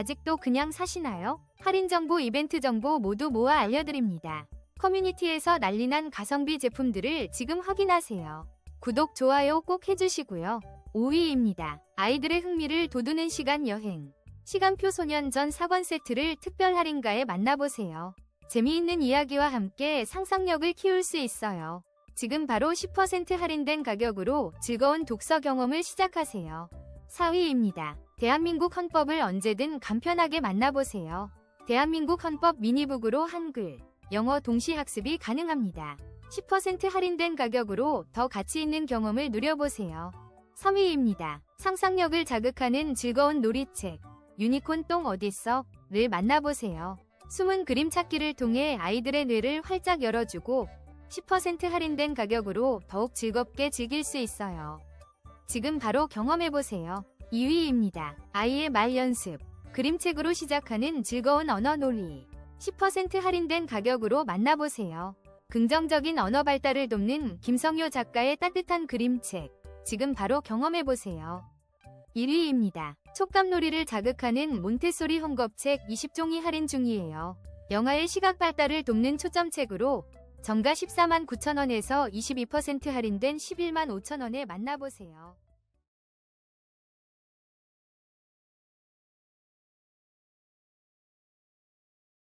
아직도 그냥 사시나요? 할인 정보, 이벤트 정보 모두 모아 알려드립니다. 커뮤니티에서 난리난 가성비 제품들을 지금 확인하세요. 구독, 좋아요 꼭 해주시고요. 5위입니다. 아이들의 흥미를 돋우는 시간 여행. 시간표 소년 전 4권 세트를 특별 할인가에 만나보세요. 재미있는 이야기와 함께 상상력을 키울 수 있어요. 지금 바로 10% 할인된 가격으로 즐거운 독서 경험을 시작하세요. 4위입니다. 대한민국 헌법을 언제든 간편하게 만나보세요. 대한민국 헌법 미니북으로 한글, 영어 동시 학습이 가능합니다. 10% 할인된 가격으로 더 가치 있는 경험을 누려보세요. 3위입니다. 상상력을 자극하는 즐거운 놀이책, 유니콘 똥 어딨어? 를 만나보세요. 숨은 그림 찾기를 통해 아이들의 뇌를 활짝 열어주고 10% 할인된 가격으로 더욱 즐겁게 즐길 수 있어요. 지금 바로 경험해보세요. 2위입니다. 아이의 말 연습. 그림책으로 시작하는 즐거운 언어 놀이. 10% 할인된 가격으로 만나보세요. 긍정적인 언어 발달을 돕는 김성효 작가의 따뜻한 그림책. 지금 바로 경험해보세요. 1위입니다. 촉감놀이를 자극하는 몬테소리 헝겊책 20종이 할인 중이에요. 영아의 시각 발달을 돕는 초점책으로 정가 14만 9천원에서 22% 할인된 11만 5천원에 만나보세요.